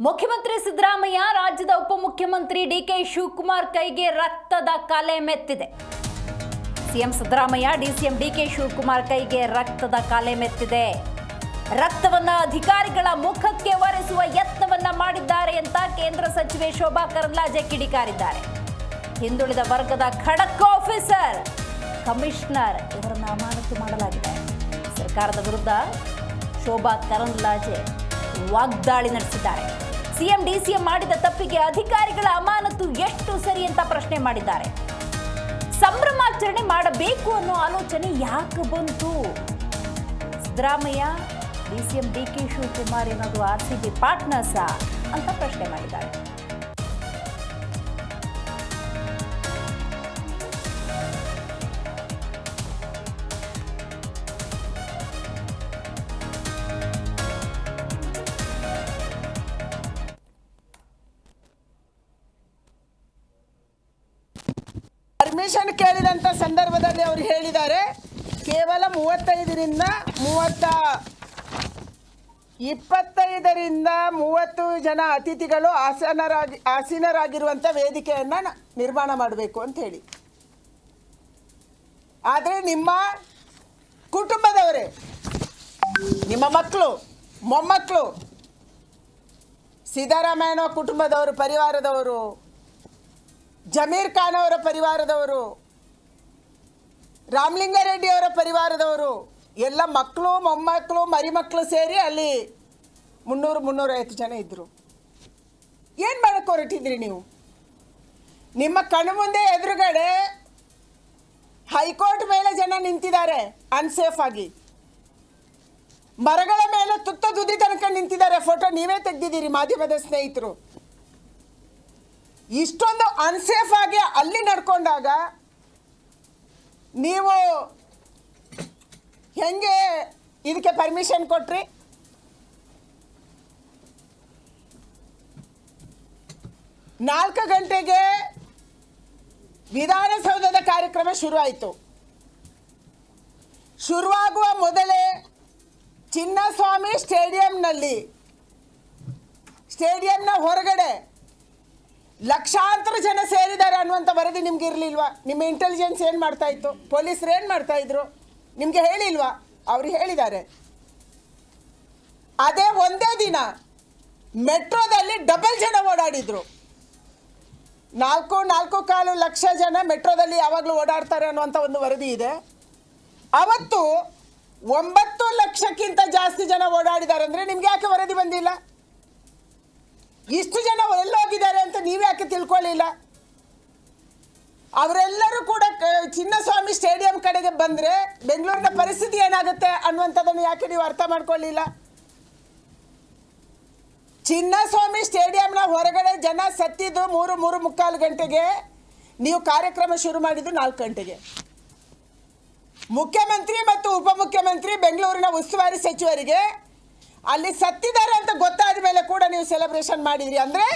ಮುಖ್ಯಮಂತ್ರಿ ಸಿದ್ದರಾಮಯ್ಯ ರಾಜ್ಯದ ಉಪಮುಖ್ಯಮಂತ್ರಿ ಡಿಕೆ ಶಿವಕುಮಾರ್ ಕೈಗೆ ರಕ್ತದ ಕಲೆ ಮೆತ್ತಿದೆ. CM Siddaramaiah, DCM DK Shivakumar ಕೈಗೆ ರಕ್ತದ ಕಲೆ ಮೆತ್ತಿದೆ. ರಕ್ತವನ್ನ ಅಧಿಕಾರಿಗಳ ಮುಖಕ್ಕೆ ಒರೆಸುವ ಯತ್ನವನ್ನ ಮಾಡಿದ್ದಾರೆ ಅಂತ ಕೇಂದ್ರ ಸಚಿವೆ ಶೋಭಾ ಕರಂದ್ಲಾಜೆ ಕಿಡಿಕಾರಿದ್ದಾರೆ. ಹಿಂದುಳಿದ ವರ್ಗದ ಖಡಕ್ ಆಫೀಸರ್, ಕಮಿಷನರ್ ಇವರನ್ನು ಅಮಾನತು ಮಾಡಲಾಗಿದೆ. ಸರ್ಕಾರದ ವಿರುದ್ಧ ಶೋಭಾ ಕರಂದ್ಲಾಜೆ ವಾಗ್ದಾಳಿ ನಡೆಸಿದ್ದಾರೆ. ಸಿಎಂ, ಡಿಸಿಎಂ ಮಾಡಿದ ತಪ್ಪಿಗೆ ಅಧಿಕಾರಿಗಳ ಅಮಾನತು ಎಷ್ಟು ಸರಿ ಅಂತ ಪ್ರಶ್ನೆ ಮಾಡಿದ್ದಾರೆ. ಸಂಭ್ರಮಾಚರಣೆ ಮಾಡಬೇಕು ಅನ್ನೋ ಆಲೋಚನೆ ಯಾಕೆ ಬಂತು? Siddaramaiah, DCM D K Shivakumar ಏನಾದರೂ ಆರ್ ಸಿ ಬಿ ಪಾರ್ಟ್ನರ್ಸಾ ಅಂತ ಪ್ರಶ್ನೆ. ಪರ್ಮಿಷನ್ ಕೇಳಿದಂಥ ಸಂದರ್ಭದಲ್ಲಿ ಅವರು ಹೇಳಿದ್ದಾರೆ. ಕೇವಲ ಮೂವತ್ತೈದರಿಂದ ಮೂವತ್ತ ಇಪ್ಪತ್ತೈದರಿಂದ ಮೂವತ್ತು ಜನ ಅತಿಥಿಗಳು ಆಸನರಾಗಿ ಆಸೀನರಾಗಿರುವಂಥ ವೇದಿಕೆಯನ್ನು ನಿರ್ಮಾಣ ಮಾಡಬೇಕು ಅಂತ ಹೇಳಿ. ಆದರೆ ನಿಮ್ಮ ಕುಟುಂಬದವರೇ, ನಿಮ್ಮ ಮಕ್ಕಳು ಮೊಮ್ಮಕ್ಕಳು ಸಿದ್ದರಾಮಯ್ಯನ ಕುಟುಂಬದವರು, ಪರಿವಾರದವರು ಜಮೀರ್ ಖಾನ್ ಅವರ ಪರಿವಾರದವರು ರಾಮಲಿಂಗಾರೆಡ್ಡಿ ಅವರ ಪರಿವಾರದವರು, ಎಲ್ಲ ಮಕ್ಕಳು, ಮೊಮ್ಮಕ್ಕಳು, ಮರಿಮಕ್ಕಳು ಸೇರಿ ಅಲ್ಲಿ ಮುನ್ನೂರು, ಮುನ್ನೂರೈವತ್ತು ಜನ ಇದ್ದರು ಏನು ಮಾಡಕ್ಕೆ ಹೊರಟಿದ್ರಿ ನೀವು? ನಿಮ್ಮ ಕಣ್ಣು ಮುಂದೆ ಎದುರುಗಡೆ ಹೈಕೋರ್ಟ್ ಮೇಲೆ ಜನ ನಿಂತಿದ್ದಾರೆ ಅನ್ಸೇಫ್ ಆಗಿ. ಮರಗಳ ಮೇಲೆ ತುತ್ತ ದುದಿ ತನಕ ನಿಂತಿದ್ದಾರೆ ಫೋಟೋ ನೀವೇ ತೆಗ್ದಿದ್ದೀರಿ ಮಾಧ್ಯಮದ ಸ್ನೇಹಿತರು. ಇಷ್ಟೊಂದು ಅನ್ಸೇಫ್ ಆಗಿ ಅಲ್ಲಿ ನಡ್ಕೊಂಡಾಗ ನೀವು ಹೆಂಗೆ ಇದಕ್ಕೆ ಪರ್ಮಿಷನ್ ಕೊಟ್ರಿ? ನಾಲ್ಕು ಗಂಟೆಗೆ ವಿಧಾನಸೌಧದ ಕಾರ್ಯಕ್ರಮ ಶುರುವಾಯಿತು. ಶುರುವಾಗುವ ಮೊದಲೇ ಚಿನ್ನಸ್ವಾಮಿ ಸ್ಟೇಡಿಯಂನಲ್ಲಿ, ಸ್ಟೇಡಿಯಂನ ಹೊರಗಡೆ ಲಕ್ಷಾಂತರ ಜನ ಸೇರಿದ್ದಾರೆ ಅನ್ನುವಂಥ ವರದಿ ನಿಮ್ಗೆ ಇರಲಿಲ್ವಾ? ನಿಮ್ಮ ಇಂಟೆಲಿಜೆನ್ಸ್ ಏನು ಮಾಡ್ತಾ ಇತ್ತು? ಪೊಲೀಸರು ಏನು ಮಾಡ್ತಾ ಇದ್ರು? ನಿಮಗೆ ಹೇಳಿಲ್ವಾ? ಅವರು ಹೇಳಿದ್ದಾರೆ. ಅದೇ ಒಂದೇ ದಿನ ಮೆಟ್ರೋದಲ್ಲಿ ಡಬಲ್ ಜನ ಓಡಾಡಿದ್ರು. ನಾಲ್ಕು ನಾಲ್ಕು ಕಾಲು ಲಕ್ಷ ಜನ ಮೆಟ್ರೋದಲ್ಲಿ ಯಾವಾಗಲೂ ಓಡಾಡ್ತಾರೆ ಅನ್ನುವಂಥ ಒಂದು ವರದಿ ಇದೆ. ಅವತ್ತು ಒಂಬತ್ತು ಲಕ್ಷಕ್ಕಿಂತ ಜಾಸ್ತಿ ಜನ ಓಡಾಡಿದ್ದಾರೆ ಅಂದರೆ ನಿಮ್ಗೆ ಯಾಕೆ ವರದಿ ಬಂದಿಲ್ಲ? ಇಷ್ಟು ಜನ ಎಲ್ಲೋಗಿದ್ದಾರೆ ಅಂತ ನೀವು ಯಾಕೆ ತಿಳ್ಕೊಳ್ಳಿಲ್ಲ? ಅವರೆಲ್ಲರೂ ಕೂಡ ಚಿನ್ನಸ್ವಾಮಿ ಸ್ಟೇಡಿಯಂ ಕಡೆಗೆ ಬಂದರೆ ಬೆಂಗಳೂರಿನ ಪರಿಸ್ಥಿತಿ ಏನಾಗುತ್ತೆ ಅನ್ನುವಂಥದ್ದನ್ನು ಯಾಕೆ ನೀವು ಅರ್ಥ ಮಾಡ್ಕೊಳ್ಳಿಲ್ಲ? ಚಿನ್ನಸ್ವಾಮಿ ಸ್ಟೇಡಿಯಂನ ಹೊರಗಡೆ ಜನ ಸತ್ತಿದ್ದು ಮೂರು ಮೂರು ಮುಕ್ಕಾಲು ಗಂಟೆಗೆ ನೀವು ಕಾರ್ಯಕ್ರಮ ಶುರು ಮಾಡಿದ್ದು ನಾಲ್ಕು ಗಂಟೆಗೆ. ಮುಖ್ಯಮಂತ್ರಿ ಮತ್ತು ಉಪಮುಖ್ಯಮಂತ್ರಿ ಬೆಂಗಳೂರಿನ ಉಸ್ತುವಾರಿ ಸಚಿವರಿಗೆ ಅಲ್ಲಿ ಸತ್ತಿದ್ದಾರೆ ಅಂತ ಗೊತ್ತಾದ ಮೇಲೆ ಕೂಡ ನೀವು ಸೆಲೆಬ್ರೇಷನ್ ಮಾಡಿದಿರಿ. ಅಂದರೆ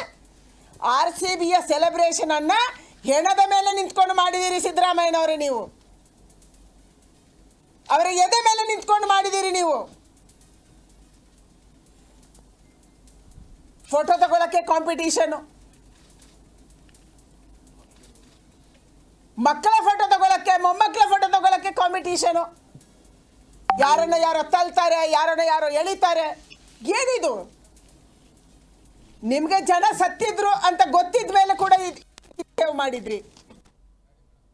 ಆರ್ ಸಿ ಬಿಯ ಸೆಲೆಬ್ರೇಷನನ್ನು ಹೆಣದ ಮೇಲೆ ನಿಂತ್ಕೊಂಡು ಮಾಡಿದ್ದೀರಿ ಸಿದ್ದರಾಮಯ್ಯನವರೇ ನೀವು. ಅವರ ಎದೆ ಮೇಲೆ ನಿಂತ್ಕೊಂಡು ಮಾಡಿದ್ದೀರಿ ನೀವು. ಫೋಟೋ ತಗೊಳ್ಳೋಕ್ಕೆ ಕಾಂಪಿಟೀಷನು ಮಕ್ಕಳ ಫೋಟೋ ತಗೊಳ್ಳೋಕ್ಕೆ ಮೊಮ್ಮಕ್ಕಳ ಫೋಟೋ ತಗೊಳ್ಳೋಕ್ಕೆ ಕಾಂಪಿಟೀಷನು ಯಾರನ್ನ ಯಾರೋ ತಲ್ತಾರೆ, ಯಾರನ್ನ ಯಾರೋ ಎಳಿತಾರೆ? ಏನಿದು? ನಿಮಗೆ ಜನ ಸತ್ತಿದ್ರು ಅಂತ ಗೊತ್ತಿದ ಮೇಲೆ ಕೂಡ ಮಾಡಿದ್ರಿ.